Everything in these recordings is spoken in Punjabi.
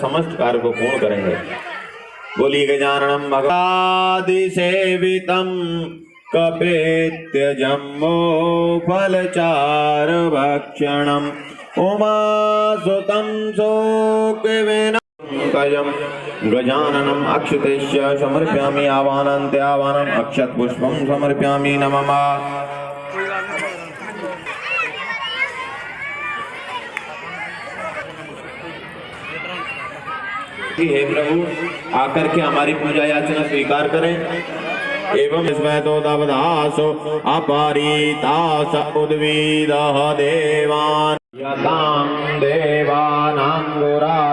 समस्त कार्य को पूर्ण करेंगे। बोली गजाननम भगवादि सेवितम। कपेत्य जम्मो फलचार कपेत्यजम्बोफलचारभक्षणम् उमासुतं सोऽग्विविनकयम् गजाननम् अक्षितेश्च समर्पयामि आवानन्ते अक्षत पुष्पम समर्पयामि नमः। हे प्रभु, आकर के हमारी पूजा याचना स्वीकार करें। एवं स्वेदोदवदासो अपरीतास उद्वीद देवान् यतां देवानां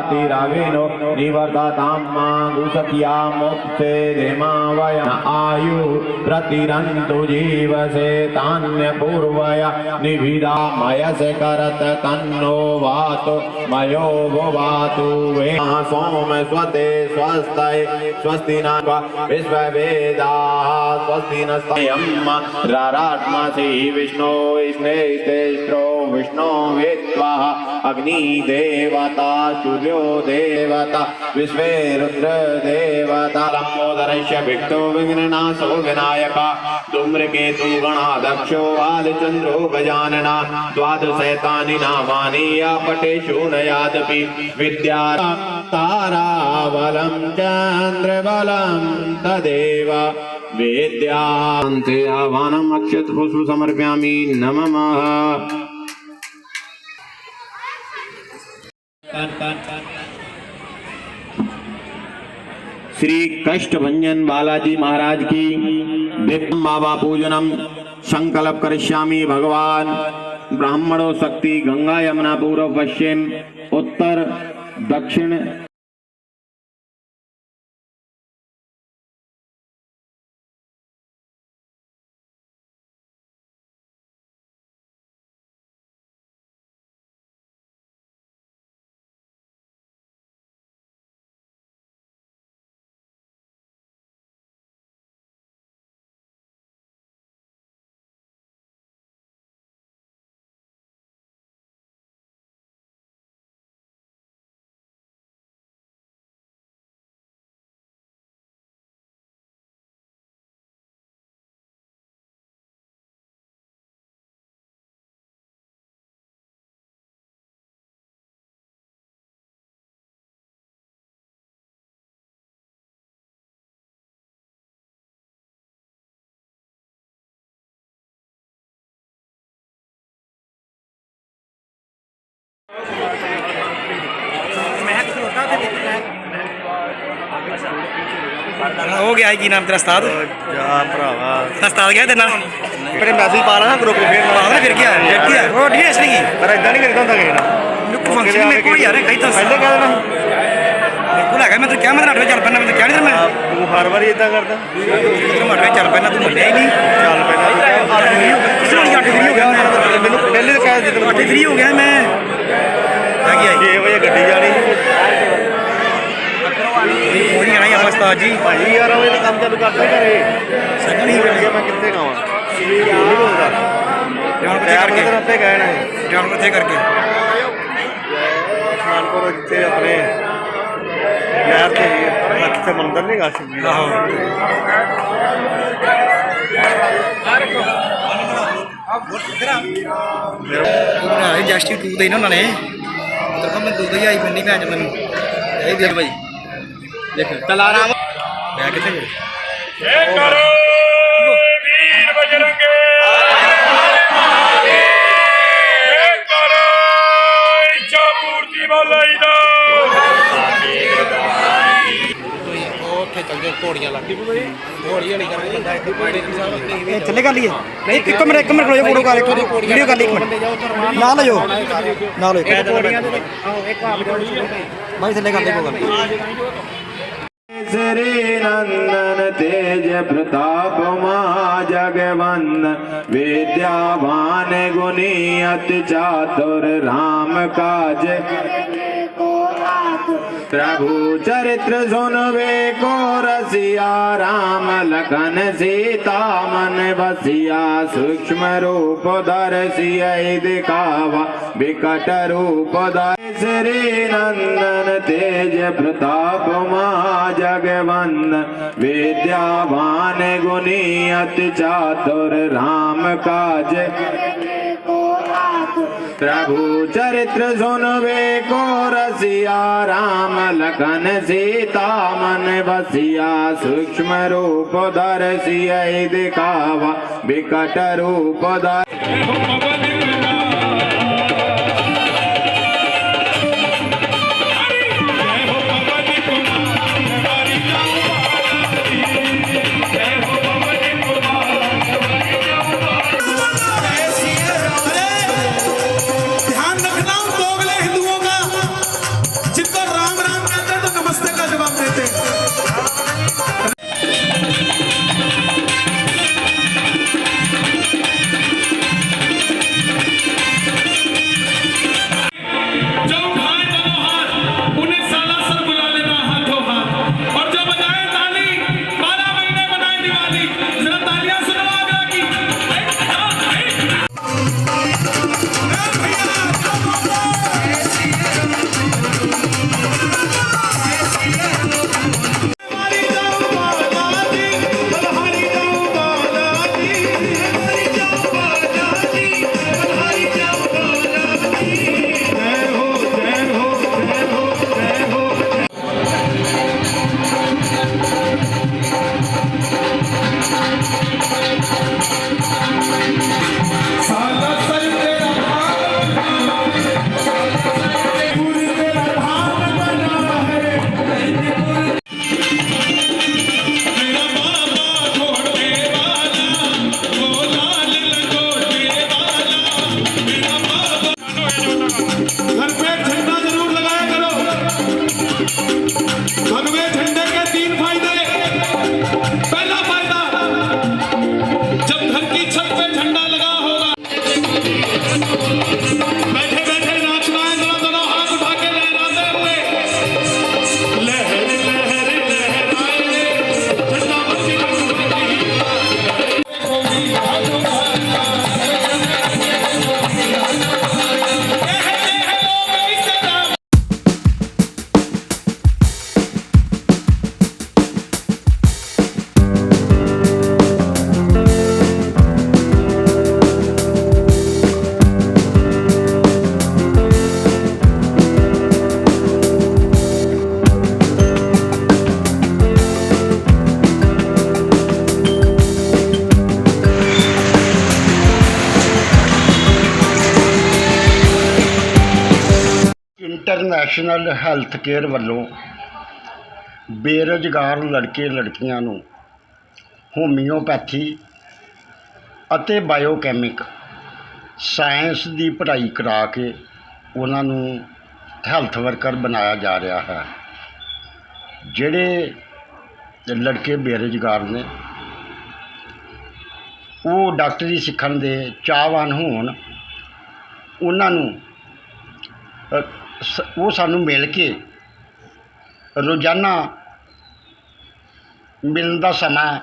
गुरातिरविनो निवर्ततां मागुसख्या मोक्षे देमावय आयु प्रतिरन्तु जीवसे तान्यपूर्वय निभिदा मयसे करत तन्नो वातु मयो भुवातु वे सोम स्वते स्वस्तये स्वस्ति न विश्ववेदाः स्वस्ति न स्वयं रारात्मसि विष्णो स्नेहितेष्ट्रो विष्णो वेत्त्वा अग्निदेवता सूर्यो देवता विश्वे रुद्रदेवता लम्बोदरस्य भिक्तो विघ्ननाशो विनायका धूम्रकेतु गणाध्यक्षो बालचन्द्रो गजानना द्वादशैतानि नामानि या पटेषु न यादपि विद्या ताराबलं चन्द्रबलं तदेव वेद्यान्ते आह्वानम् अक्षतपुष्प समर्पयामि नमः श्री कष्ट भंजन बालाजी महाराज की दिव्यम बाबा पूजनम संकल्प करिष्यामि भगवान ब्राह्मणों शक्ति गंगा यमुना पूर्व पश्चिम उत्तर दक्षिण ਹੋ ਗਿਆ ਕੀ ਨਾਮ ਤੇਰਾ ਉਸਤਾਦ? ਜਾ ਭਰਾਵਾ। ਉਸਤਾਦ ਗਿਆ ਤੇ ਨਾਲ? ਮੇਰੇ ਮੈਸੇਜ ਪਾ ਲਾ ਗਰੁੱਪ ਫੇਰ ਬਾਹਰ ਫਿਰ ਗਿਆ ਫਿਰ ਗਿਆ ਉਹ ਡੀ ਐਸ ਨਹੀਂ ਪਰ ਇਦਾਂ ਨਹੀਂ ਕਰੀਦਾ ਹੁੰਦਾ ਕਿਸੇ ਨਾਲ। ਫੰਕਸ਼ਨ ਮੇਰੇ ਕੋਲ ਯਾਰ ਕਹੀ ਤਾਂ ਪਹਿਲੇ ਕਹਿ ਦੇਣਾ। ਮੇਰੇ ਕੋਲ ਹੈਗਾ ਮੈਂ ਤਾਂ ਕਿਹਾ ਮੈਂ ਤਾਂ 8 ਵਜੇ ਚੱਲ ਪੈਣਾ ਮੈਂ ਤਾਂ ਕਿਹਾ ਨਹੀਂ ਮੈਂ। ਤੂੰ ਹਰ ਵਾਰੀ ਇਦਾਂ ਕਰਦਾ। 8 ਵਜੇ ਚੱਲ ਪੈਣਾ ਤੂੰ ਮੰਨਿਆ ਹੀ ਨਹੀਂ। ਚੱਲ ਪੈਣਾ ਕਿਸੇ ਨੂੰ 8 ਫਰੀ ਹੋ ਗਿਆ ਮੈਨੂੰ ਪਹਿਲੇ ਤਾਂ ਕਹਿ ਦਿੱਤਾ 8 ਫਰੀ ਹੋ ਗਿਆ ਮੈਂ। ਆ ਗਿਆ 6 ਵਜੇ ਗੱਡੀ ਜਾਣੀ। ਕੋਈ ਨਹੀਂ ਆਣਾ ਯਾਰ ਉਸਤਾਦ ਜੀ। ਭਾਈ ਯਾਰ ਉਹ ਕੰਮ ਚਾਲੂ ਕਰਦਾ ਘਰੇ। ਸੰਗਣੀ ਹੋ ਮੈਂ ਕਿੱਥੇ ਗਾਵਾਂ? ਨਹੀਂ ਬੋਲਦਾ ਜਾਣ ਟਾਈਮ ਕਰਕੇ। ਤਾਂ ਆਪੇ ਕਹਿਣਾ ਹੈ ਜਾਣ ਕਿੱਥੇ ਕਰਕੇ। ਖਾਨਪੁਰ ਜਿੱਥੇ ਆਪਣੇ ਨਹਿਰ ਤੇ ਕਿੱਥੇ ਮੰਦਰ ਨਹੀਂ ਗਾ ਸ਼ਿਵ ਜੀ ਦਾ। ਆਹੋ। ਮੇਰਾ ਇਹ ਜਸਟੀ 2 ਦੇ ਨਾ ਉਹਨਾਂ ਨੇ ਤਾਂ ਮੈਂ ਦੋ ਦੇ ਆਈ ਬੰਦੀ ਮੈਂ ਅੱਜ ਮੈਨੂੰ। ਇਹ ਦੇ ਭਾਈ ਦੇਖ ਤਲਾਰਾਮ ਮੈਂ ਕਿੱਥੇ ਗਏ ਇਹ ਕਰੋ ਵੀਰ ਬਜਰੰਗੇ। ਇਹ ਕਰੋ ਇੱਛਾ ਪੂਰਤੀ ਵਾਲਾ ਦਾ ਉਹ ਉੱਥੇ ਚੱਲ ਜਾ ਪੌੜੀਆਂ ਲੱਗ ਹੌਲੀ ਹੌਲੀ ਕਰਾਂਗੇ ਬੰਦਾ ਇੱਥੇ ਪਾੜੇ ਦੀ ਸਾਹਿਬ ਆਪਣੀ ਇਹ ਥੱਲੇ ਕਰ ਲਈਏ ਨਹੀਂ ਇੱਕ ਮਿੰਟ ਇੱਕ ਮਿੰਟ ਖਲੋ ਜਾ ਫੋਟੋ ਕਰ ਇੱਕ ਵੀਡੀਓ ਕਰ ਲਈ ਇੱਕ ਮਿੰਟ ਨਾ ਲਜੋ ਨਾ ਲਓ ਇੱਕ ਪੌੜੀਆਂ ਦੇ ਆਹੋ ਇੱਕ ਆਪ ਜਾਓ ਬਾਈ ਥੱਲੇ ਕਰ ਲਈ ਕੋਈ ਗੱਲ ਨਹੀਂ श्री नंदन तेज प्रताप जगवंद विद्यावान गुणी अति चातुर राम काज प्रभु चरित्र सुनवे को रसिया राम लखन सीता मन बसिया सूक्ष्म रूप दर्शिय दिखावा विकट रूप श्री नंदन तेज प्रताप जगवंद विद्यावान गुणी अति चातुर राम काज प्रभु चरित्र सुनवे को रसिया राम लखन सीता मन बसिया सूक्ष्म रूप दर्शिय दिखावा विकट रूप दर ਇੰਟਰਨੈਸ਼ਨਲ ਹੈਲਥ ਕੇਅਰ ਵੱਲੋਂ ਬੇਰੁਜ਼ਗਾਰ ਲੜਕੇ ਲੜਕੀਆਂ ਨੂੰ ਹੋਮਿਓਪੈਥੀ ਅਤੇ ਬਾਇਓਕੈਮਿਕ ਸਾਇੰਸ ਦੀ ਪੜ੍ਹਾਈ ਕਰਾ ਕੇ ਉਹਨਾਂ ਨੂੰ ਹੈਲਥ ਵਰਕਰ ਬਣਾਇਆ ਜਾ ਰਿਹਾ ਹੈ, ਜਿਹੜੇ ਲੜਕੇ ਬੇਰੁਜ਼ਗਾਰ ਨੇ, ਉਹ ਡਾਕਟਰੀ ਸਿੱਖਣ ਦੇ ਚਾਹਵਾਨ ਹੋਣ, ਉਹਨਾਂ ਨੂੰ ਸ- ਉਹ ਸਾਨੂੰ ਮਿਲ ਕੇ ਰੋਜ਼ਾਨਾ ਮਿਲਣ ਦਾ ਸਮਾਂ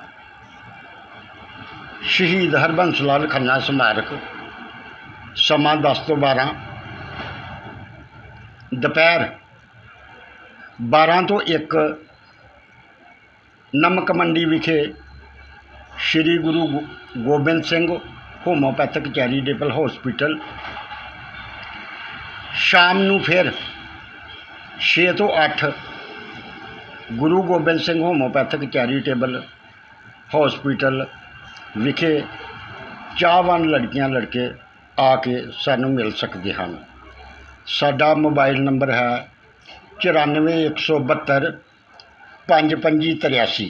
ਸ਼ਹੀਦ ਹਰਬੰਸ ਲਾਲ ਖੰਨਾ ਸਮਾਰਕ, ਸਮਾਂ 10 ਤੋਂ 12 ਦੁਪਹਿਰ 12 ਤੋਂ 1 ਨਮਕ ਮੰਡੀ ਵਿਖੇ ਸ੍ਰੀ ਗੁਰੂ ਗੋ- Gobind Singh homeopathic charitable hospital ਸ਼ਾਮ ਨੂੰ ਫਿਰ 6 ਤੋਂ 8 Guru Gobind Singh homeopathic charitable hospital ਵਿਖੇ ਚਾਹਵਾਨ ਲੜਕੀਆਂ, ਲੜਕੇ ਆ ਕੇ ਸਾਨੂੰ ਮਿਲ ਸਕਦੇ ਹਨ। ਸਾਡਾ ਮੋਬਾਈਲ ਨੰਬਰ ਹੈ 9417 5583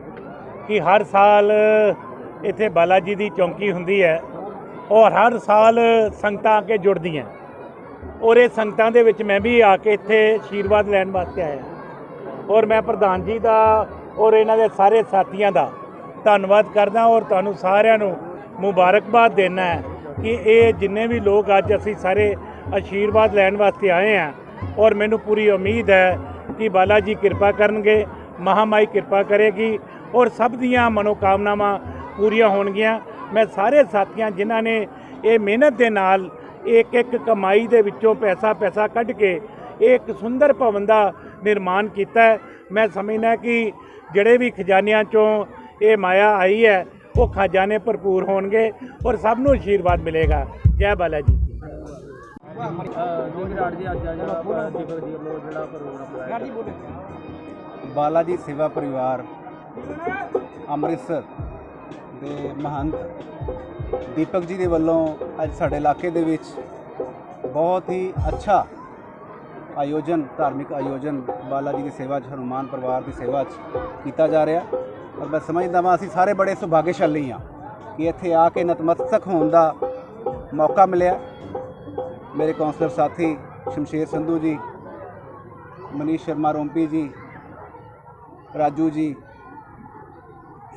ਕਿ ਹਰ ਸਾਲ ਇੱਥੇ ਬਾਲਾ ਜੀ ਦੀ ਚੌਂਕੀ ਹੁੰਦੀ ਹੈ ਔਰ ਹਰ ਸਾਲ ਸੰਗਤਾਂ ਆ ਕੇ ਜੁੜਦੀਆਂ। ਔਰ ਇਹ ਸੰਗਤਾਂ ਦੇ ਵਿੱਚ ਮੈਂ ਵੀ ਆ ਕੇ ਇੱਥੇ ਆਸ਼ੀਰਵਾਦ ਲੈਣ ਵਾਸਤੇ ਆਇਆ। ਔਰ ਮੈਂ ਪ੍ਰਧਾਨ ਜੀ ਦਾ ਔਰ ਇਹਨਾਂ ਦੇ ਸਾਰੇ ਸਾਥੀਆਂ ਦਾ ਧੰਨਵਾਦ ਕਰਦਾ ਔਰ ਤੁਹਾਨੂੰ ਸਾਰਿਆਂ ਨੂੰ ਮੁਬਾਰਕਬਾਦ ਦੇਣਾ ਹੈ ਕਿ ਇਹ ਜਿੰਨੇ ਵੀ ਲੋਕ ਅੱਜ ਅਸੀਂ ਸਾਰੇ ਆਸ਼ੀਰਵਾਦ ਲੈਣ ਵਾਸਤੇ ਆਏ ਆ ਔਰ ਮੈਨੂੰ ਪੂਰੀ ਉਮੀਦ ਹੈ ਕਿ ਬਾਲਾ ਜੀ ਕਿਰਪਾ ਕਰਨਗੇ ਮਹਾਮਾਈ ਕਿਰਪਾ ਕਰੇਗੀ ਔਰ ਸਭ ਦੀਆਂ ਮਨੋਕਾਮਨਾਵਾਂ ਪੂਰੀਆਂ ਹੋਣਗੀਆਂ। ਮੈਂ ਸਾਰੇ ਸਾਥੀਆਂ ਜਿਨ੍ਹਾਂ ਨੇ ਇਹ ਮਿਹਨਤ ਦੇ ਨਾਲ ਇੱਕ ਇੱਕ ਕਮਾਈ ਦੇ ਵਿੱਚੋਂ ਪੈਸਾ ਪੈਸਾ ਕੱਢ ਕੇ ਇਹ ਇੱਕ ਸੁੰਦਰ ਭਵਨ ਦਾ ਨਿਰਮਾਣ ਕੀਤਾ ਹੈ। ਮੈਂ ਸਮਝਦਾ ਕਿ ਜਿਹੜੇ ਵੀ ਖਜ਼ਾਨਿਆਂ ਚੋਂ ਇਹ ਮਾਇਆ ਆਈ ਹੈ, ਉਹ ਖਜ਼ਾਨੇ ਭਰਪੂਰ ਹੋਣਗੇ ਔਰ ਸਭ ਨੂੰ ਆਸ਼ੀਰਵਾਦ ਮਿਲੇਗਾ। ਜੈ ਬਾਲਾ ਜੀ ਕੀ ਬਾਲਾ ਜੀ ਸੇਵਾ ਪਰਿਵਾਰ। ਅੰਮ੍ਰਿਤਸਰ ਦੇ ਮਹੰਤ ਦੀਪਕ ਜੀ ਦੇ ਵੱਲੋਂ ਅੱਜ ਸਾਡੇ ਇਲਾਕੇ ਦੇ ਵਿੱਚ ਬਹੁਤ ਹੀ ਅੱਛਾ ਆਯੋਜਨ, ਧਾਰਮਿਕ ਆਯੋਜਨ ਬਾਲਾ ਜੀ ਦੀ ਸੇਵਾ 'ਚ, ਹਨੂਮਾਨ ਪਰਿਵਾਰ ਦੀ ਸੇਵਾ 'ਚ ਕੀਤਾ ਜਾ ਰਿਹਾ। ਔਰ ਮੈਂ ਸਮਝਦਾ ਵਾਂ, ਅਸੀਂ ਸਾਰੇ ਬੜੇ ਸੁਭਾਗਿਆਸ਼ਾਲੀ ਹਾਂ ਕਿ ਇੱਥੇ ਆ ਕੇ ਨਤਮਸਤਕ ਹੋਣ ਦਾ ਮੌਕਾ ਮਿਲਿਆ। ਮੇਰੇ ਕਾਉਂਸਲਰ ਸਾਥੀ ਸ਼ਮਸ਼ੇਰ ਸੰਧੂ ਜੀ, ਮਨੀਸ਼ ਸ਼ਰਮਾ ਰੋਂਪੀ ਜੀ, ਰਾਜੂ ਜੀ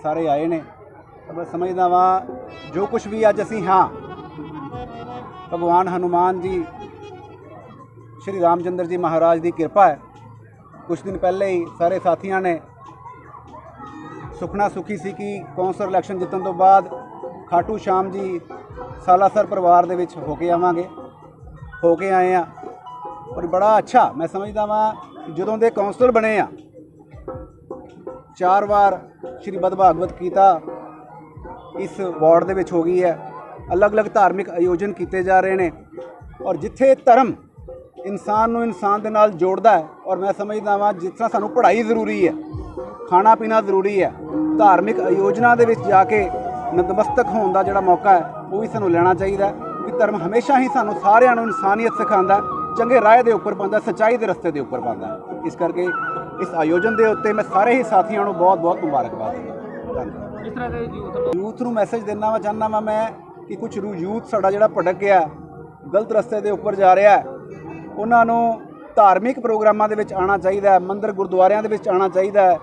ਸਾਰੇ ਆਏ ਨੇ। ਤਾਂ ਮੈਂ ਸਮਝਦਾ ਵਾਂ, ਜੋ ਕੁਝ ਵੀ ਅੱਜ ਅਸੀਂ ਹਾਂ, ਭਗਵਾਨ ਹਨੂਮਾਨ ਜੀ, ਸ਼੍ਰੀ ਰਾਮਚੰਦਰ ਜੀ ਮਹਾਰਾਜ ਦੀ ਕਿਰਪਾ ਹੈ। ਕੁਝ ਦਿਨ ਪਹਿਲੇ ਹੀ ਸਾਰੇ ਸਾਥੀਆਂ ਨੇ ਸੁਖਣਾ ਸੁਖੀ ਸੀ ਕਿ ਕੌਂਸਲ ਇਲੈਕਸ਼ਨ ਜਿੱਤਣ ਤੋਂ ਬਾਅਦ ਖਾਟੂ ਸ਼ਾਮ ਜੀ ਸਾਲਾਸਰ ਪਰਿਵਾਰ ਦੇ ਵਿੱਚ ਹੋ ਕੇ ਆਵਾਂਗੇ। ਹੋ ਕੇ ਆਏ ਆ। ਪਰ ਬੜਾ ਅੱਛਾ, ਮੈਂ ਸਮਝਦਾ ਵਾਂ ਜਦੋਂ ਦੇ ਕੌਂਸਲਰ ਬਣੇ ਆ ਚਾਰ ਵਾਰ ਸ਼੍ਰੀ ਬਦਭਾਗਵਤ ਗੀਤਾ ਇਸ ਵਾਰਡ ਦੇ ਵਿੱਚ ਹੋ ਗਈ ਹੈ। ਅਲੱਗ-ਅਲੱਗ ਧਾਰਮਿਕ ਆਯੋਜਨ ਕੀਤੇ ਜਾ ਰਹੇ ਨੇ ਔਰ ਜਿੱਥੇ ਧਰਮ ਇਨਸਾਨ ਨੂੰ ਇਨਸਾਨ ਦੇ ਨਾਲ ਜੋੜਦਾ ਹੈ ਔਰ ਮੈਂ ਸਮਝਦਾ ਵਾਂ ਜਿਸ ਤਰ੍ਹਾਂ ਸਾਨੂੰ ਪੜ੍ਹਾਈ ਜ਼ਰੂਰੀ ਹੈ ਖਾਣਾ ਪੀਣਾ ਜ਼ਰੂਰੀ ਹੈ, ਧਾਰਮਿਕ ਆਯੋਜਨਾ ਦੇ ਵਿੱਚ ਜਾ ਕੇ ਨਤਮਸਤਕ ਹੋਣ ਦਾ ਜਿਹੜਾ ਮੌਕਾ ਹੈ, ਉਹ ਵੀ ਸਾਨੂੰ ਲੈਣਾ ਚਾਹੀਦਾ ਕਿ ਧਰਮ ਹਮੇਸ਼ਾ ਹੀ ਸਾਨੂੰ ਸਾਰਿਆਂ ਨੂੰ ਇਨਸਾਨੀਅਤ ਸਿਖਾਉਂਦਾ ਚੰਗੇ ਰਾਹ ਦੇ ਉੱਪਰ ਪਾਉਂਦਾ ਸੱਚਾਈ ਦੇ ਰਸਤੇ ਦੇ ਉੱਪਰ ਪਾਉਂਦਾ ਇਸ ਕਰਕੇ ਇਸ ਆਯੋਜਨ ਦੇ ਉੱਤੇ ਮੈਂ ਸਾਰੇ ਹੀ ਸਾਥੀਆਂ ਨੂੰ ਬਹੁਤ-ਬਹੁਤ ਮੁਬਾਰਕਬਾਦ ਦਿੰਦਾ। ਧੰਨਵਾਦ। ਇਸ ਤਰ੍ਹਾਂ ਦੇ ਯੂਥ ਯੂਥ ਨੂੰ ਮੈਸੇਜ ਦੇਣਾ ਵਾ ਚਾਹੁੰਦਾ ਵਾਂ ਮੈਂ ਕਿ ਕੁਝ ਯੂਥ ਸਾਡਾ ਜਿਹੜਾ ਭਟਕ ਗਿਆ ਗਲਤ ਰਸਤੇ ਦੇ ਉੱਪਰ ਜਾ ਰਿਹਾ ਉਹਨਾਂ ਨੂੰ ਧਾਰਮਿਕ ਪ੍ਰੋਗਰਾਮਾਂ ਦੇ ਵਿੱਚ ਆਉਣਾ ਚਾਹੀਦਾ ਹੈ ਮੰਦਿਰ ਗੁਰਦੁਆਰਿਆਂ ਦੇ ਵਿੱਚ ਆਉਣਾ ਚਾਹੀਦਾ ਹੈ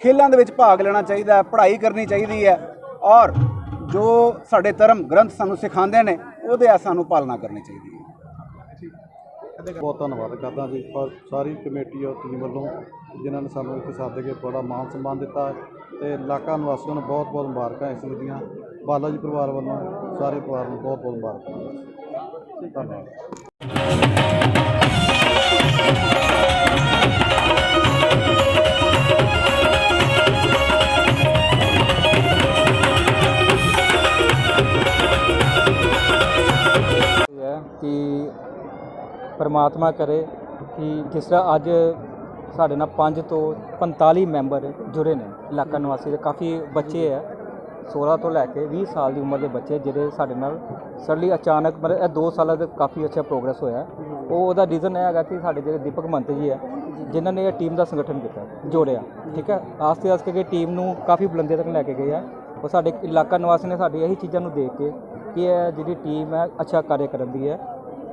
ਖੇਲਾਂ ਦੇ ਵਿੱਚ ਭਾਗ ਲੈਣਾ ਚਾਹੀਦਾ ਹੈ ਪੜ੍ਹਾਈ ਕਰਨੀ ਚਾਹੀਦੀ ਹੈ ਔਰ ਜੋ ਸਾਡੇ ਧਰਮ ਗ੍ਰੰਥ ਸਾਨੂੰ ਸਿਖਾਉਂਦੇ ਨੇ ਉਹਦੇ ਆ ਸਾਨੂੰ ਪਾਲਣਾ ਕਰਨੀ ਚਾਹੀਦੀ ਹੈ। ਬਹੁਤ ਧੰਨਵਾਦ ਕਰਦਾ ਜੀ। ਪਰ ਸਾਰੀ ਕਮੇਟੀ ਔਰ ਟੀਮ ਵੱਲੋਂ ਜਿਨ੍ਹਾਂ ਨੇ ਸਾਨੂੰ ਇੱਥੇ ਸੱਦ ਕੇ ਬੜਾ ਮਾਣ ਸਨਮਾਨ ਦਿੱਤਾ ਹੈ ਤੇ ਇਲਾਕਾ ਨਿਵਾਸੀਆਂ ਨੂੰ ਬਹੁਤ ਬਹੁਤ ਮੁਬਾਰਕਾਂ ਇਸ ਚੀਜ਼ ਦੀਆਂ। ਬਾਲਾ ਜੀ ਪਰਿਵਾਰ ਵੱਲੋਂ ਸਾਰੇ ਪਰਿਵਾਰ ਨੂੰ ਬਹੁਤ ਬਹੁਤ ਮੁਬਾਰਕਾਂ। ਧੰਨਵਾਦ। ਪਰਮਾਤਮਾ ਕਰੇ ਕਿ ਜਿਸ ਤਰ੍ਹਾਂ ਅੱਜ ਸਾਡੇ ਨਾਲ 5 ਤੋਂ 45 ਮੈਂਬਰ ਜੁੜੇ ਨੇ ਇਲਾਕਾ ਨਿਵਾਸੀ ਦੇ, ਕਾਫੀ ਬੱਚੇ ਹੈ 16 ਤੋਂ ਲੈ ਕੇ 20 ਸਾਲ ਦੀ ਉਮਰ ਦੇ ਬੱਚੇ ਜਿਹੜੇ ਸਾਡੇ ਨਾਲ ਸੜਲੀ ਅਚਾਨਕ ਮਤਲਬ ਇਹ 2 ਸਾਲਾਂ ਦਾ ਕਾਫੀ ਅੱਛਾ ਪ੍ਰੋਗਰੈਸ ਹੋਇਆ ਉਹ ਉਹਦਾ ਰੀਜ਼ਨ ਇਹ ਹੈਗਾ ਕਿ ਸਾਡੇ ਜਿਹੜੇ ਦੀਪਕ ਮੰਤ ਜੀ ਹੈ ਜਿਨ੍ਹਾਂ ਨੇ ਇਹ ਟੀਮ ਦਾ ਸੰਗਠਨ ਕੀਤਾ, ਜੋੜਿਆ, ਠੀਕ ਹੈ? ਆਸਤੇ ਆਸਤੇ ਕਿ ਟੀਮ ਨੂੰ ਕਾਫੀ ਬੁਲੰਦੀਆਂ ਤੱਕ ਲੈ ਕੇ ਗਏ ਆ। ਉਹ ਸਾਡੇ ਇਲਾਕਾ ਨਿਵਾਸੀ ਨੇ ਸਾਡੀ ਇਹੀ ਚੀਜ਼ਾਂ ਨੂੰ ਦੇਖ ਕੇ ਕਿ ਇਹ ਜਿਹੜੀ ਟੀਮ ਹੈ ਅੱਛਾ ਕਾਰਜ ਕਰਨ ਦੀ ਹੈ।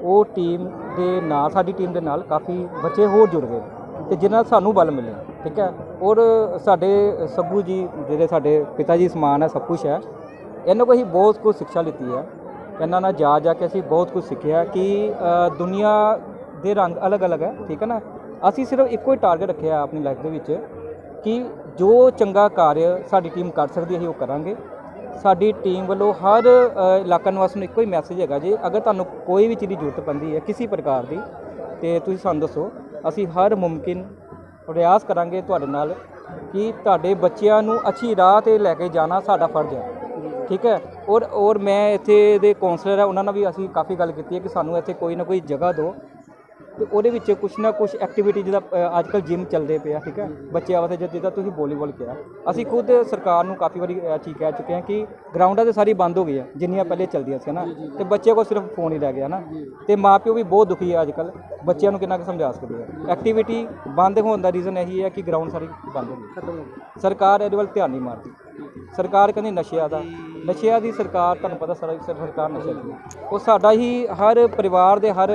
ਉਹ ਟੀਮ ਦੇ ਨਾਲ, ਸਾਡੀ ਟੀਮ ਦੇ ਨਾਲ ਕਾਫੀ ਬੱਚੇ ਹੋਰ ਜੁੜ ਗਏ ਤੇ ਜਿਨ੍ਹਾਂ ਸਾਨੂੰ ਬਲ ਮਿਲਿਆ, ਠੀਕ ਹੈ? ਔਰ ਸਾਡੇ ਸੱਭੂ ਜੀ, ਜਿਹੜੇ ਸਾਡੇ ਪਿਤਾ ਜੀ, ਸਮਾਨ ਹੈ, ਸਭ ਕੁਝ ਹੈ, ਇਹਨਾਂ ਕੋਲ ਅਸੀਂ ਬਹੁਤ ਕੁਝ ਸਿੱਖਿਆ ਲਿੱਤੀ ਹੈ। ਇਹਨਾਂ ਨਾਲ ਜਾ ਜਾ ਕੇ ਅਸੀਂ ਬਹੁਤ ਕੁਝ ਸਿੱਖਿਆ ਕਿ ਦੁਨੀਆ ਦੇ ਰੰਗ ਅਲੱਗ-ਅਲੱਗ ਹੈ, ਠੀਕ ਹੈ ਨਾ? ਅਸੀਂ ਸਿਰਫ ਇੱਕੋ ਹੀ ਟਾਰਗੇਟ ਰੱਖਿਆ ਆਪਣੀ ਲਾਈਫ ਦੇ ਵਿੱਚ ਕਿ ਜੋ ਚੰਗਾ ਕਾਰਜ ਸਾਡੀ ਟੀਮ ਕਰ ਸਕਦੀ ਹੈ, ਅਸੀਂ ਉਹ ਕਰਾਂਗੇ। ਸਾਡੀ ਟੀਮ ਵੱਲੋਂ ਹਰ ਅ, ਇਲਾਕਾ ਨਿਵਾਸੀ ਨੂੰ ਇੱਕੋ ਹੀ ਮੈਸੇਜ ਹੈਗਾ ਜੀ ਅਗਰ ਤੁਹਾਨੂੰ ਕੋਈ ਵੀ ਚੀਜ਼ ਦੀ ਜ਼ਰੂਰਤ ਪੈਂਦੀ ਹੈ ਕਿਸੇ ਪ੍ਰਕਾਰ ਦੀ ਤੇ ਤੁਸੀਂ ਸਾਨੂੰ ਦੱਸੋ ਅਸੀਂ ਹਰ ਮੁਮਕਿਨ ਪ੍ਰਯਾਸ ਕਰਾਂਗੇ ਤੁਹਾਡੇ ਨਾਲ ਕਿ ਤੁਹਾਡੇ ਬੱਚਿਆਂ ਨੂੰ ਅੱਛੀ ਰਾਹ ਤੇ ਲੈ ਕੇ ਜਾਣਾ ਸਾਡਾ ਫਰਜ਼ ਹੈ। ਠੀਕ ਹੈ? ਔਰ ਔਰ ਮੈਂ ਇੱਥੇ ਦੇ ਕਾਉਂਸਲਰ ਹੈ ਉਹਨਾਂ ਨਾਲ ਵੀ ਅਸੀਂ ਕਾਫੀ ਗੱਲ ਕੀਤੀ ਹੈ ਕਿ ਸਾਨੂੰ ਇੱਥੇ ਕੋਈ ਨਾ ਕੋਈ ਜਗ੍ਹਾ ਦਿਓ ਤੇ ਉਹਦੇ ਵਿੱਚ ਕੁਛ ਨਾ ਕੁਛ ਐਕਟੀਵਿਟੀ ਜਿਹਦਾ ਅੱਜ ਕੱਲ੍ਹ ਜਿਮ ਚੱਲਦੇ ਪਿਆ ਠੀਕ ਹੈ? ਬੱਚਿਆਂ ਵਾਸਤੇ ਜਿ- ਜਿੱਦਾਂ ਤੁਸੀਂ ਵਾਲੀਬਾਲ ਕਿਹਾ। ਅਸੀਂ ਖੁਦ ਸਰਕਾਰ ਨੂੰ ਕਾਫੀ ਵਾਰੀ ਚੀਜ਼ ਕਹਿ ਚੁੱਕੇ ਹਾਂ ਕਿ ਗਰਾਊਂਡਾਂ ਤੇ ਸਾਰੀ ਬੰਦ ਹੋ ਗਈ ਹੈ ਜਿੰਨੀਆਂ ਪਹਿਲੇ ਚੱਲਦੀਆਂ ਸੀ ਨਾ? ਤੇ ਬੱਚੇ ਕੋਲ ਸਿਰਫ ਫੋਨ ਹੀ ਰਹਿ ਗਿਆ ਨਾ? ਤੇ ਮਾਪਿਓ ਵੀ ਬਹੁਤ ਦੁਖੀ ਹੈ ਅੱਜ ਕੱਲ੍ਹ ਬੱਚਿਆਂ ਨੂੰ ਕਿੰਨਾ ਕੁ ਸਮਝਾ ਸਕਦੇ ਆ। ਐਕਟੀਵਿਟੀ ਬੰਦ ਹੋਣ ਦਾ ਰੀਜ਼ਨ ਇਹੀ ਹੈ ਕਿ ਗਰਾਊਂਡ ਸਾਰੀ ਬੰਦ ਹੋ ਗਈ। ਸਰਕਾਰ ਇਹਦੇ ਵੱਲ ਧਿਆਨ ਨਹੀਂ ਮਾਰਦੀ। ਸਰਕਾਰ ਕਹਿੰਦੀ ਨਸ਼ਿਆਂ ਦਾ ਨਸ਼ਿਆਂ ਦੀ ਸਰਕਾਰ ਤੁਹਾਨੂੰ ਪਤਾ ਸਾਰੀ ਸਰਕਾਰ ਨਸ਼ਾ ਦੀ। ਉਹ ਸਾਡਾ ਹੀ ਹਰ ਪਰਿਵਾਰ ਦੇ ਹਰ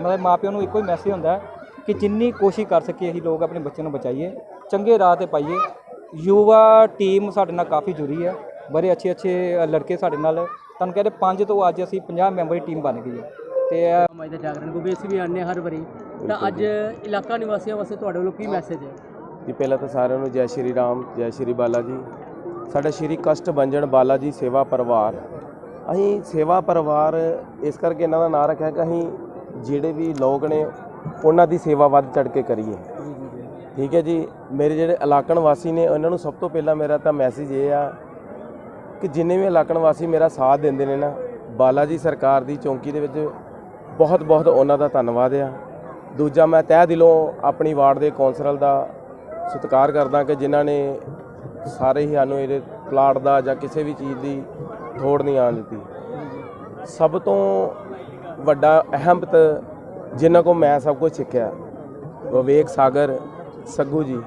ਮਤਲਬ ਮਾਪਿਆਂ ਨੂੰ ਇੱਕੋ ਹੀ ਮੈਸੇਜ ਹੁੰਦਾ ਕਿ ਜਿੰਨੀ ਕੋਸ਼ਿਸ਼ ਕਰ ਸਕੀਏ ਅਸੀਂ ਲੋਕ ਆਪਣੇ ਬੱਚਿਆਂ ਨੂੰ ਬਚਾਈਏ ਚੰਗੇ ਰਾਹ ਤੇ ਪਾਈਏ। ਯੁਵਾ ਟੀਮ ਸਾਡੇ ਨਾਲ ਕਾਫੀ ਜੁੜੀ ਹੈ ਬੜੇ ਅੱਛੇ ਅੱਛੇ ਲੜਕੇ ਸਾਡੇ ਨਾਲ। ਤੁਹਾਨੂੰ ਕਹਿੰਦੇ ਪੰਜ ਤੋਂ ਅੱਜ ਅਸੀਂ 50 ਮੈਂਬਰ ਦੀ ਟੀਮ ਬਣ ਗਈ ਹੈ। ਤੇ ਸਮਾਜ ਦਾ ਜਾਗਰਣ ਕਿਉਂਕਿ ਅਸੀਂ ਵੀ ਹਾਂ ਹਰ ਵਾਰੀ। ਤਾਂ ਅੱਜ ਇਲਾਕਾ ਨਿਵਾਸੀਆਂ ਵਾਸਤੇ ਤੁਹਾਡੇ ਵੱਲੋਂ ਕੀ ਮੈਸੇਜ ਹੈ? ਜੀ ਪਹਿਲਾਂ ਤਾਂ ਸਾਰਿਆਂ ਨੂੰ ਜੈ ਸ਼੍ਰੀ ਰਾਮ ਜੈ ਸ਼੍ਰੀ ਬਾਲਾ ਜੀ ਸਾਡਾ ਸ਼੍ਰੀ ਕਸ਼ਟ ਭੰਜਨ ਬਾਲਾ ਜੀ ਸੇਵਾ ਪਰਿਵਾਰ। ਅਸੀਂ ਸੇਵਾ ਪਰਿਵਾਰ ਇਸ ਕਰਕੇ ਇਹਨਾਂ ਦਾ ਨਾਂ ਰੱਖਿਆ ਕਿ ਅਸੀਂ ਜਿਹੜੇ ਵੀ ਲੋਕ ਨੇ, ਉਹਨਾਂ ਦੀ ਸੇਵਾ ਵੱਧ ਚੜ ਕੇ ਕਰੀਏ। ਠੀਕ ਹੈ ਜੀ? ਮੇਰੇ ਜਿਹੜੇ ਇਲਾਕਣ ਵਾਸੀ ਨੇ, ਉਹਨਾਂ ਨੂੰ ਸਭ ਤੋਂ ਪਹਿਲਾਂ ਮੇਰਾ ਤਾਂ ਮੈਸੇਜ ਇਹ ਆ ਕਿ ਜਿੰਨੇ ਵੀ ਇਲਾਕਣ ਵਾਸੀ ਮੇਰਾ ਸਾਥ ਦਿੰਦੇ ਨੇ ਨਾ ਬਾਲਾ ਜੀ ਸਰਕਾਰ ਦੀ ਚੌਂਕੀ ਦੇ ਵਿੱਚ ਬਹੁਤ ਬਹੁਤ ਉਹਨਾਂ ਦਾ ਧੰਨਵਾਦ ਆ। ਦੂਜਾ ਮੈਂ ਤਹਿ ਦਿਲੋਂ ਆਪਣੀ ਵਾਰਡ ਦੇ ਕੌਂਸਲਰ ਦਾ ਸਤਿਕਾਰ ਕਰਦਾ ਕਿ ਜਿਨ੍ਹਾਂ ਨੇ ਸਾਰੇ ਹੀ ਸਾਨੂੰ ਇਹਦੇ ਪਲਾਟ ਦਾ ਜਾਂ ਕਿਸੇ ਵੀ ਚੀਜ਼ ਦੀ ਥੋੜ ਨਹੀਂ ਆਉਣ ਦਿੱਤੀ। ਸਭ ਤੋਂ ਵੱਡਾ ਅਹਿਮਤ ਜਿਨ੍ਹਾਂ ਕੋ ਮੈਂ ਸਭ ਕੁਝ ਸਿੱਖਿਆ, ਵਿਵੇਕ ਸਾਗਰ ਸੱਗੂ ਜੀ,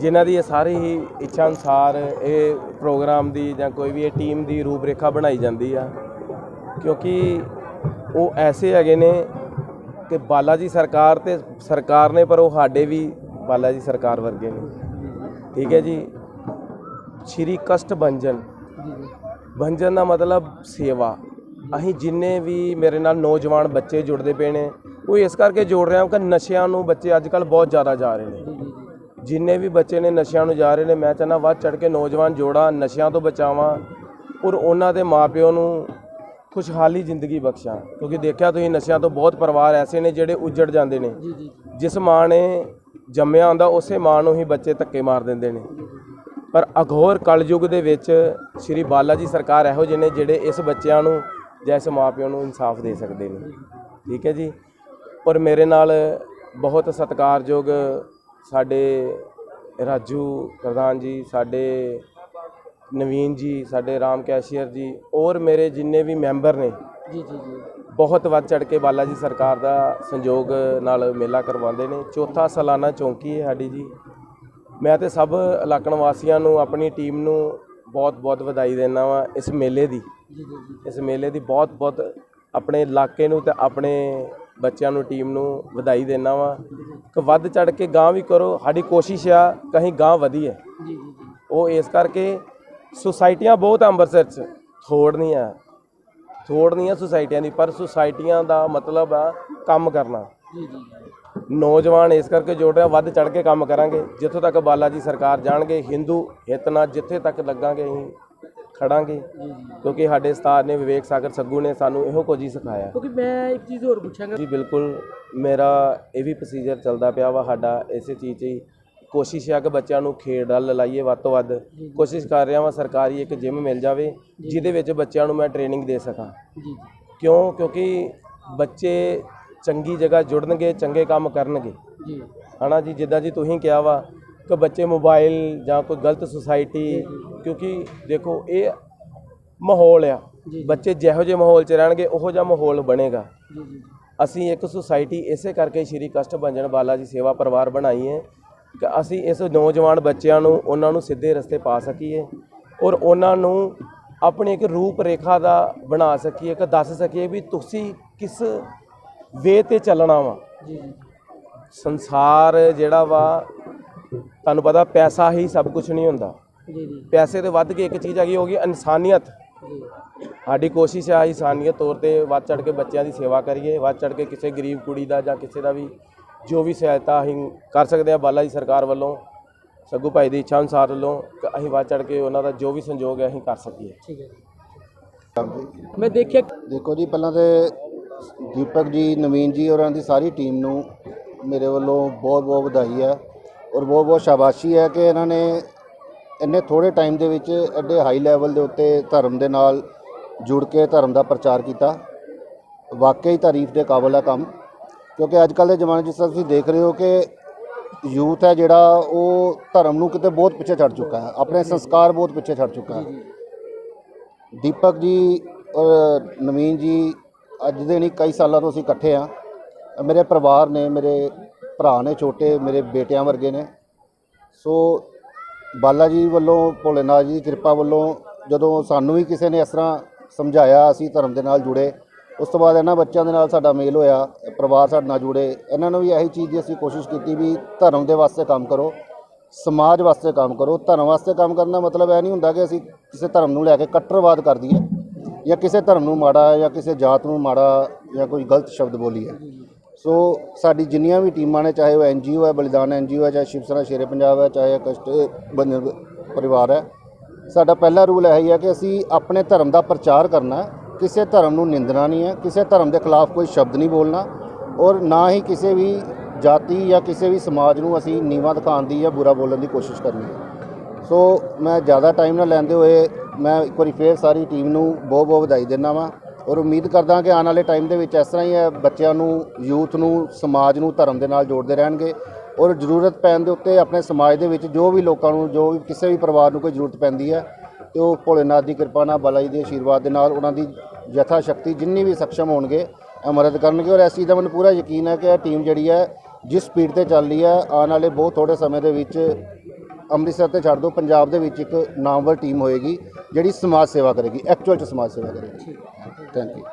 ਜਿਨ੍ਹਾਂ ਦੀ ਇਹ ਸਾਰੀ ਹੀ ਇੱਛਾ ਅਨੁਸਾਰ ਇਹ ਪ੍ਰੋਗਰਾਮ ਦੀ ਜਾਂ ਕੋਈ ਵੀ ਇਹ ਟੀਮ ਦੀ ਰੂਪਰੇਖਾ ਬਣਾਈ ਜਾਂਦੀ ਆ। ਕਿਉਂਕਿ ਉਹ ਐਸੇ ਹੈਗੇ ਨੇ ਕਿ ਬਾਲਾ ਜੀ ਸਰਕਾਰ ਤੇ ਸਰਕਾਰ ਨੇ, ਪਰ ਉਹ ਸਾਡੇ ਵੀ ਬਾਲਾ ਜੀ ਸਰਕਾਰ ਵਰਗੇ ਨੇ। ਠੀਕ ਹੈ ਜੀ? ਸ਼੍ਰੀ ਕਸ਼ਟ ਬੰਜਨ ਬੰਜਨ ਦਾ ਮਤਲਬ ਸੇਵਾ। ਅਸੀਂ ਜਿੰਨੇ ਵੀ ਮੇਰੇ ਨਾਲ ਨੌਜਵਾਨ ਬੱਚੇ ਜੁੜਦੇ ਪਏ ਨੇ ਉਹ ਇਸ ਕਰਕੇ ਜੋੜ ਰਿਹਾ ਕਿ ਨਸ਼ਿਆਂ ਨੂੰ ਬੱਚੇ ਅੱਜ ਕੱਲ ਬਹੁਤ ਜ਼ਿਆਦਾ ਜਾ ਰਹੇ ਨੇ। ਜਿੰਨੇ ਵੀ ਬੱਚੇ ਨੇ ਨਸ਼ਿਆਂ ਨੂੰ ਜਾ ਰਹੇ ਨੇ ਮੈਂ ਚਾਹੁੰਦਾ ਵੱਧ ਚੜ ਕੇ ਨੌਜਵਾਨ ਜੋੜਾਂ ਨਸ਼ਿਆਂ ਤੋਂ ਬਚਾਵਾਂ ਔਰ ਉਹਨਾਂ ਦੇ ਮਾਪਿਓ ਨੂੰ ਖੁਸ਼ਹਾਲੀ ਜ਼ਿੰਦਗੀ ਬਖਸ਼ਾਂ। ਕਿਉਂਕਿ ਦੇਖਿਆ ਤੁਸੀਂ ਨਸ਼ਿਆਂ ਤੋਂ ਬਹੁਤ ਪਰਿਵਾਰ ਐਸੇ ਨੇ ਜਿਹੜੇ ਉੱਜੜ ਜਾਂਦੇ ਨੇ। ਜਿਸ ਮਾਂ ਨੇ ਜੰਮਿਆ ਹੁੰਦਾ ਉਸੇ ਮਾਂ ਨੂੰ ਹੀ ਬੱਚੇ ਧੱਕੇ ਮਾਰ ਦਿੰਦੇ ਨੇ। ਪਰ ਅਘੋਰ ਕਲਯੁਗ ਦੇ ਵਿੱਚ ਸ਼੍ਰੀ ਬਾਲਾ ਜੀ ਸਰਕਾਰ ਇਹੋ ਜਿਹੇ ਨੇ ਜਿਹੜੇ ਇਸ ਬੱਚਿਆਂ ਨੂੰ ਜਾਂ ਇਸ ਮਾਪਿਆਂ ਨੂੰ ਇਨਸਾਫ ਦੇ ਸਕਦੇ ਨੇ। ਠੀਕ ਹੈ ਜੀ? ਔਰ ਮੇਰੇ ਨਾਲ ਬਹੁਤ ਸਤਿਕਾਰਯੋਗ ਸਾਡੇ ਰਾਜੂ ਪ੍ਰਧਾਨ ਜੀ ਸਾਡੇ ਨਵੀਨ ਜੀ ਸਾਡੇ ਰਾਮ ਕੈਸ਼ੀਅਰ ਜੀ ਔਰ ਮੇਰੇ ਜਿੰਨੇ ਵੀ ਮੈਂਬਰ ਨੇ। ਜੀ ਜੀ ਜੀ। ਬਹੁਤ ਵੱਧ ਚੜ ਕੇ ਬਾਲਾ ਜੀ ਸਰਕਾਰ ਦਾ ਸੰਯੋਗ ਨਾਲ ਮੇਲਾ ਕਰਵਾਉਂਦੇ ਨੇ। ਚੌਥਾ ਸਾਲਾਨਾ ਚੌਂਕੀ ਹੈ ਸਾਡੀ ਜੀ। ਮੈਂ ਤੇ ਸਭ ਇਲਾਕਣ ਵਾਸੀਆਂ ਨੂੰ ਆਪਣੀ ਟੀਮ ਨੂੰ ਬਹੁਤ ਬਹੁਤ ਵਧਾਈ ਦਿੰਦਾ ਵਾਂ ਇਸ ਮੇਲੇ ਦੀ। ਇਸ ਮੇਲੇ ਦੀ ਬਹੁਤ ਬਹੁਤ ਆਪਣੇ ਇਲਾਕੇ ਨੂੰ ਤੇ ਆਪਣੇ ਬੱਚਿਆਂ ਨੂੰ ਟੀਮ ਨੂੰ ਵਧਾਈ ਦਿੰਦਾ ਵਾਂ। ਕਿ ਵੱਧ ਚੜ ਕੇ ਗਾਂ ਵੀ ਕਰੋ, ਸਾਡੀ ਕੋਸ਼ਿਸ਼ ਆ ਕਹੀਂ ਗਾਂ ਵਧੀਏ। ਜੀ ਉਹ ਇਸ ਕਰਕੇ ਸੁਸਾਇਟੀਆਂ ਬਹੁਤ ਅੰਮ੍ਰਿਤਸਰ 'ਚ ਥੋੜ ਨਹੀਂ ਆ ਥੋੜ ਨਹੀਂ ਆ ਸੁਸਾਇਟੀਆਂ ਦੀ, ਪਰ ਸੁਸਾਇਟੀਆਂ ਦਾ ਮਤਲਬ ਆ ਕੰਮ ਕਰਨਾ। ਨੌਜਵਾਨ ਇਸ ਕਰਕੇ ਜੋੜ ਰਿਹਾ ਵੱਧ ਚੜ ਕੇ ਕੰਮ ਕਰਾਂਗੇ। ਜਿੱਥੋਂ ਤੱਕ ਬਾਲਾ ਜੀ ਸਰਕਾਰ ਜਾਣਗੇ ਹਿੰਦੂ ਹਿੱਤ ਨਾਲ ਜਿੱਥੇ ਤੱਕ ਲੱਗਾਂਗੇ ਅਸੀਂ ਖੜਾਂਗੇ। ਕਿਉਂਕਿ ਸਾਡੇ ਉਸਤਾਦ ਨੇ ਵਿਵੇਕ ਸਾਗਰ ਸੱਗੂ ਨੇ ਸਾਨੂੰ ਇਹੋ ਕੁਝ ਹੀ ਸਿਖਾਇਆ। ਕਿਉਂਕਿ ਮੈਂ ਇੱਕ ਚੀਜ਼ ਹੋਰ ਪੁੱਛਾਂਗਾ। ਜੀ ਬਿਲਕੁਲ ਮੇਰਾ ਇਹ ਵੀ ਪ੍ਰੋਸੀਜਰ ਚੱਲਦਾ ਪਿਆ ਵਾ ਸਾਡਾ ਇਸੇ ਚੀਜ਼ 'ਚ ਹੀ। ਕੋਸ਼ਿਸ਼ ਹੈ ਕਿ ਬੱਚਿਆਂ ਨੂੰ ਖੇਡ ਵੱਲ ਲਾਈਏ ਵੱਧ ਤੋਂ ਵੱਧ। ਕੋਸ਼ਿਸ਼ ਕਰ ਰਿਹਾ ਵਾਂ ਸਰਕਾਰੀ ਇੱਕ ਜਿਮ ਮਿਲ ਜਾਵੇ ਜਿਹਦੇ ਵਿੱਚ ਬੱਚਿਆਂ ਨੂੰ ਮੈਂ ਟ੍ਰੇਨਿੰਗ ਦੇ ਸਕਾਂ। ਜੀ। ਕਿਉਂ? ਕਿਉਂਕਿ ਬੱਚੇ ਚੰਗੀ ਜਗ੍ਹਾ ਜੁੜਨਗੇ ਚੰਗੇ ਕੰਮ ਕਰਨਗੇ। ਜੀ। ਹਨਾ ਜੀ ਜਿੱਦਾਂ ਜੀ ਤੁਸੀਂ ਕਿਹਾ ਵਾ ਕਿ ਬੱਚੇ ਮੋਬਾਈਲ ਜਾਂ ਕੋਈ ਗਲਤ ਸੁਸਾਇਟੀ ਕਿਉਂਕਿ ਦੇਖੋ ਇਹ ਮਾਹੌਲ ਆ। ਬੱਚੇ ਜਿਹੋ ਜਿਹੇ ਮਾਹੌਲ 'ਚ ਰਹਿਣਗੇ ਉਹੋ ਜਿਹਾ ਮਾਹੌਲ ਬਣੇਗਾ। ਅਸੀਂ ਇੱਕ ਸੁਸਾਇਟੀ ਇਸੇ ਕਰਕੇ ਸ਼੍ਰੀ ਕਸ਼ਟ ਭੰਜਨ ਬਾਲਾ ਜੀ ਸੇਵਾ ਪਰਿਵਾਰ ਬਣਾਈ ਹੈ ਕਿ ਅਸੀਂ ਇਸ ਨੌਜਵਾਨ ਬੱਚਿਆਂ ਨੂੰ ਉਹਨਾਂ ਨੂੰ ਸਿੱਧੇ ਰਸਤੇ ਪਾ ਸਕੀਏ ਔਰ ਉਹਨਾਂ ਨੂੰ ਆਪਣੀ ਇੱਕ ਰੂਪ ਰੇਖਾ ਦਾ ਬਣਾ ਸਕੀਏ ਕਿ ਦੱਸ ਸਕੀਏ ਵੀ ਤੁਸੀਂ ਕਿਸ ਵੇ ਤੇ ਚੱਲਣਾ ਵਾ। ਜੀ ਜੀ। ਸੰਸਾਰ ਜਿਹੜਾ ਵਾ ਤੁਹਾਨੂੰ ਪਤਾ ਪੈਸਾ ਹੀ ਸਭ ਕੁਝ ਨਹੀਂ ਹੁੰਦਾ। ਜੀ ਜੀ। ਪੈਸੇ ਤੋਂ ਵੱਧ ਕੇ ਇੱਕ ਚੀਜ਼ ਹੈਗੀ ਹੋ ਗਈ ਇਨਸਾਨੀਅਤ। ਸਾਡੀ ਕੋਸ਼ਿਸ਼ ਹੈ ਇਨਸਾਨੀਅਤ ਤੌਰ ਤੇ ਵੱਧ ਚੜ ਕੇ ਬੱਚਿਆਂ ਦੀ ਸੇਵਾ ਕਰੀਏ ਵੱਧ ਚੜ ਕੇ ਕਿਸੇ ਗਰੀਬ ਕੁੜੀ ਦਾ ਜਾਂ ਕਿਸੇ ਦਾ ਵੀ ਜੋ ਵੀ ਸਹਾਇਤਾ ਅਸੀਂ ਕਰ ਸਕਦੇ ਹਾਂ ਬਾਲਾ ਜੀ ਸਰਕਾਰ ਵੱਲੋਂ ਸੱਗੂ ਭਾਈ ਦੀ ਇੱਛਾ ਅਨੁਸਾਰ ਵੱਲੋਂ ਕਿ ਅਸੀਂ ਵੱਧ ਚੜ ਕੇ ਉਹਨਾਂ ਦਾ ਜੋ ਵੀ ਸੰਯੋਗ ਹੈ ਅਸੀਂ ਕਰ ਸਕੀਏ। ਠੀਕ ਹੈ ਮੈਂ ਦੇਖਿਆ ਦੇਖੋ ਜੀ ਪਹਿਲਾਂ ਤੇ ਦੀਪਕ ਜੀ, ਨਵੀਨ ਜੀ ਔਰਾਂ ਦੀ ਸਾਰੀ ਟੀਮ ਨੂੰ ਮੇਰੇ ਵੱਲੋਂ ਬਹੁਤ ਬਹੁਤ ਵਧਾਈ ਹੈ ਔਰ ਬਹੁਤ ਬਹੁਤ ਸ਼ਾਬਾਸ਼ੀ ਹੈ ਕਿ ਇਹਨਾਂ ਨੇ ਇੰਨੇ ਥੋੜੇ ਟਾਈਮ ਦੇ ਵਿੱਚ ਐਡੇ ਹਾਈ ਲੈਵਲ ਦੇ ਉੱਤੇ ਧਰਮ ਦੇ ਨਾਲ ਜੁੜ ਕੇ ਧਰਮ ਦਾ ਪ੍ਰਚਾਰ ਕੀਤਾ। ਵਾਕਈ ਤਾਰੀਫ ਦੇ ਕਾਬਲ ਹੈ ਕੰਮ, ਕਿਉਂਕਿ ਅੱਜ ਕੱਲ੍ਹ ਦੇ ਜ਼ਮਾਨੇ 'ਚ ਜਿਸ ਤਰ੍ਹਾਂ ਤੁਸੀਂ ਦੇਖ ਰਹੇ ਹੋ ਕਿ ਯੂਥ ਹੈ ਜਿਹੜਾ, ਉਹ ਧਰਮ ਨੂੰ ਕਿਤੇ ਬਹੁਤ ਪਿੱਛੇ ਛੱਡ ਚੁੱਕਾ ਹੈ, ਆਪਣੇ ਸੰਸਕਾਰ ਬਹੁਤ ਪਿੱਛੇ ਛੱਡ ਚੁੱਕਾ ਹੈ। ਦੀਪਕ ਜੀ ਔਰ ਨਵੀਨ ਜੀ ਅੱਜ ਦੇ ਨਹੀਂ, ਕਈ ਸਾਲਾਂ ਤੋਂ ਅਸੀਂ ਇਕੱਠੇ ਆ ਮੇਰੇ ਪਰਿਵਾਰ ਨੇ, ਮੇਰੇ ਭਰਾ ਨੇ, ਛੋਟੇ, ਮੇਰੇ ਬੇਟਿਆਂ ਵਰਗੇ ਨੇ। ਸੋ ਬਾਲਾ ਜੀ ਵੱਲੋਂ, ਭੋਲੇਨਾਥ ਜੀ ਦੀ ਕਿਰਪਾ ਵੱਲੋਂ ਜਦੋਂ ਸਾਨੂੰ ਵੀ ਕਿਸੇ ਨੇ ਇਸ ਤਰ੍ਹਾਂ ਸਮਝਾਇਆ, ਅਸੀਂ ਧਰਮ ਦੇ ਨਾਲ ਜੁੜੇ, ਉਸ ਤੋਂ ਬਾਅਦ ਇਹਨਾਂ ਬੱਚਿਆਂ ਦੇ ਨਾਲ ਸਾਡਾ ਮੇਲ ਹੋਇਆ, ਪਰਿਵਾਰ ਸਾਡੇ ਨਾਲ ਜੁੜੇ। ਇਹਨਾਂ ਨੂੰ ਵੀ ਇਹੀ ਚੀਜ਼ ਦੀ ਅਸੀਂ ਕੋਸ਼ਿਸ਼ ਕੀਤੀ ਵੀ ਧਰਮ ਦੇ ਵਾਸਤੇ ਕੰਮ ਕਰੋ, ਸਮਾਜ ਵਾਸਤੇ ਕੰਮ ਕਰੋ। ਧਰਮ ਵਾਸਤੇ ਕੰਮ ਕਰਨ ਦਾ ਮਤਲਬ ਇਹ ਨਹੀਂ ਹੁੰਦਾ ਕਿ ਅਸੀਂ ਕਿਸੇ ਧਰਮ ਨੂੰ ਲੈ ਕੇ ਕੱਟਰਵਾਦ ਕਰ ਦਈਏ। ਜਾਂ ਕਿਸੇ ਧਰਮ ਨੂੰ ਮਾੜਾ ਜਾਂ ਕਿਸੇ ਜਾਤ ਨੂੰ ਮਾੜਾ ਜਾਂ ਕੋਈ ਗਲਤ ਸ਼ਬਦ ਬੋਲੀ ਹੈ। ਸੋ ਸਾਡੀ ਜਿੰਨੀਆਂ ਵੀ ਟੀਮਾਂ ਨੇ, ਚਾਹੇ ਉਹ ਐਨਜੀਓ ਹੈ, ਬਲੀਦਾਨ ਐਨਜੀਓ ਹੈ, ਚਾਹੇ ਸ਼ਿਵ ਸੈਨਾ ਸ਼ੇਰੇ ਪੰਜਾਬ ਹੈ, ਚਾਹੇ ਕਸ਼ਟ ਬੰਧਨ ਪਰਿਵਾਰ ਹੈ, ਸਾਡਾ ਪਹਿਲਾ ਰੂਲ ਇਹ ਹੀ ਹੈ ਕਿ ਅਸੀਂ ਆਪਣੇ ਧਰਮ ਦਾ ਪ੍ਰਚਾਰ ਕਰਨਾ ਹੈ। ਕਿਸੇ ਧਰਮ ਨੂੰ ਨਿੰਦਣਾ ਨਹੀਂ ਹੈ, ਕਿਸੇ ਧਰਮ ਦੇ ਖਿਲਾਫ ਕੋਈ ਸ਼ਬਦ ਨਹੀਂ ਬੋਲਣਾ ਔਰ ਨਾ ਹੀ ਕਿਸੇ ਵੀ ਜਾਤੀ ਜਾਂ ਕਿਸੇ ਵੀ ਸਮਾਜ ਨੂੰ ਅਸੀਂ ਨੀਵਾਂ ਦਿਖਾਉਣ ਦੀ ਜਾਂ ਬੁਰਾ ਬੋਲਣ ਦੀ ਕੋਸ਼ਿਸ਼ ਕਰਨੀ ਹੈ। ਸੋ ਮੈਂ ਜ਼ਿਆਦਾ ਟਾਈਮ ਨਾ ਲੈਂਦੇ ਹੋਏ ਮੈਂ ਇੱਕ ਵਾਰੀ ਫੇਰ ਸਾਰੀ ਟੀਮ ਨੂੰ ਬਹੁਤ ਬਹੁਤ ਵਧਾਈ ਦਿੰਦਾ ਵਾਂ ਔਰ ਉਮੀਦ ਕਰਦਾ ਕਿ ਆਉਣ ਵਾਲੇ ਟਾਈਮ ਦੇ ਵਿੱਚ ਇਸ ਤਰ੍ਹਾਂ ਹੀ ਹੈ ਬੱਚਿਆਂ ਨੂੰ ਯੂਥ ਨੂੰ, ਸਮਾਜ ਨੂੰ ਧਰਮ ਦੇ ਨਾਲ ਜੋੜਦੇ ਰਹਿਣਗੇ ਔਰ ਜ਼ਰੂਰਤ ਪੈਣ ਦੇ ਉੱਤੇ ਆਪਣੇ ਸਮਾਜ ਦੇ ਵਿੱਚ ਜੋ ਵੀ ਲੋਕਾਂ ਨੂੰ, ਜੋ ਵੀ ਕਿਸੇ ਵੀ ਪਰਿਵਾਰ ਨੂੰ ਕੋਈ ਜ਼ਰੂਰਤ ਪੈਂਦੀ ਹੈ, ਤੇ ਉਹ ਭੋਲੇਨਾਥ ਦੀ ਕਿਰਪਾ ਨਾਲ, ਬਾਲਾ ਜੀ ਦੇ ਆਸ਼ੀਰਵਾਦ ਦੇ ਨਾਲ ਉਹਨਾਂ ਦੀ ਯਥਾ ਸ਼ਕਤੀ ਜਿੰਨੀ ਵੀ ਸક્ષਮ ਹੋਣਗੇ ਮਦਦ ਕਰਨਗੇ ਔਰ ਇਸ ਚੀਜ਼ ਦਾ ਮੈਨੂੰ ਪੂਰਾ ਯਕੀਨ ਹੈ ਕਿ ਇਹ ਟੀਮ ਜਿਹੜੀ ਹੈ, ਜਿਸ ਸਪੀਡ ਤੇ ਚੱਲ ਰਹੀ ਹੈ, ਆਉਣ ਵਾਲੇ ਬਹੁਤ ਥੋੜੇ ਸਮੇਂ ਦੇ ਵਿੱਚ ਅੰਮ੍ਰਿਤਸਰ ਤੇ ਛੱਡ ਦਿਓ ਪੰਜਾਬ ਦੇ ਵਿੱਚ ਇੱਕ ਨਾਮਵਰ ਟੀਮ ਹੋਏਗੀ ਜਿਹੜੀ ਸਮਾਜ ਸੇਵਾ ਕਰੇਗੀ ਐਕਚੁਅਲ ਚ ਸਮਾਜ ਸੇਵਾ ਕਰੇਗੀ। Thank you